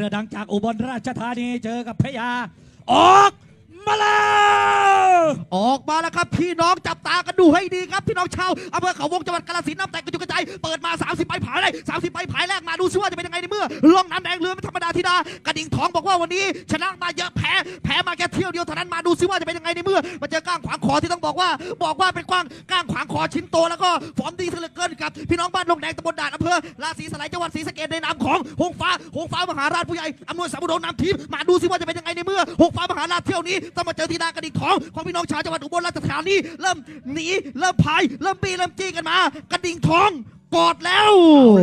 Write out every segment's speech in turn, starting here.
เรือดังจากอุบลราชธานีเจอกับพยา ออกมาแล้วออกมาแล้วครับ พี่น้องจับตากันดูให้ดีครับพี่น้องชาวอำเภอเขาวงจังหวัดกาฬสินธุ์น้ำแตกกระจุกกระจายเปิดมา 30ใบผายเลย30ใบผายแรกมาดูซิว่าจะเป็นยังไงในเมื่อล่องน้ำแดงเรือไม่ธรรมดาธิดากระดิ่งทองบอกว่าวันนี้ชนะมาเยอะแพ้แพ้ ที่ยวเดียวเท่านั้นมาดูซิว่าจะเป็นยังไงในเมื่อมาเจอก้างขวางคอที่ต้องบอกว่า บอกว่าเป็นกว้างก้างขวางคอชิ้นโตแล้วก็ฟอร์มดีเหลือเกินกับพี่น้องบ้านลงแดงตำบลด่านอำเภอราศีสไลยจังหวัดศรีสะเกษในนามของหงฟ้าหงฟ้ามหาราชผู้ใหญ่อำนวยสามบุดนำทีมมาดูซิว่าจะเป็นยังไงในเมื่อหงฟ้ามหาราชเที่ยวนี้ต้องมาเจอทีดากระดิ่งทองของพี่น้องชาวจังหวัดอุบลราชธานีเริ่มหนีเริ่มพายเริ่มปีเริ่มจี้กันมากระดิ่งทอง กอดแล้ว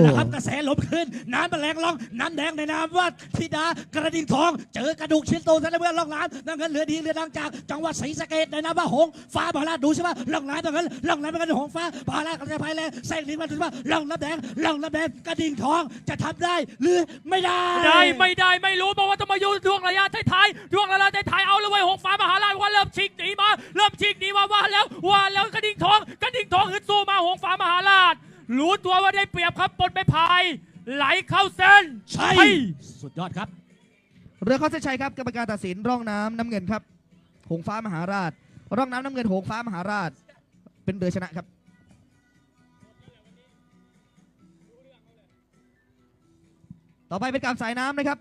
นะครับกระแสลมขึ้น น้ำแมลงล่อง น้ำแดงในนามว่าธิดากระดิ่งทอง เจอกระดูกชิ้นโตซะแล้วเมื่อล่องน้ำน้ำเงินเรือดีเรือดังจาก จังหวัดศรีสะเกษในนามว่าหงส์ฟ้ามหาราชดูใช่ไหมล่องน้ำน้ำเงินล่องน้ำน้ำเงินหงส์ฟ้ามหาราชกระจายภายแรงแสงลิ้นมาดูใช่ไหมล่องน้ำแดงล่องน้ำแดงกระดิ่งทองจะทำได้หรือไม่ได้ ได้ไม่ได้ไม่รู้บอกว่าต้องมาอยู่ช่วงระยะท้ายๆช่วงระยะท้ายๆเอาเลยเว้ยหกฟ้ามหาราชว่าเริ่มชิงหนีมาเริ่มชิงหนีมาว่าแล้วว่าแล้วกระดิ่งทองกระดิ่งทองฮึดสู้มาหงฟ้ามหา ราชรู้ตัวว่าได้เปรียบครับปนไปพาย ไหลเข้าเส้นใช่ สุดยอดครับ เรือเข้าเส้นชัยครับกรรมการตัดสินร่องน้ำน้ำเงินครับ หงฟ้ามหาราช ร่องน้ำน้ำเงินหงฟ้ามหาราช เป็นเรือชนะครับ ต่อไปเป็นการสายน้ำนะครับ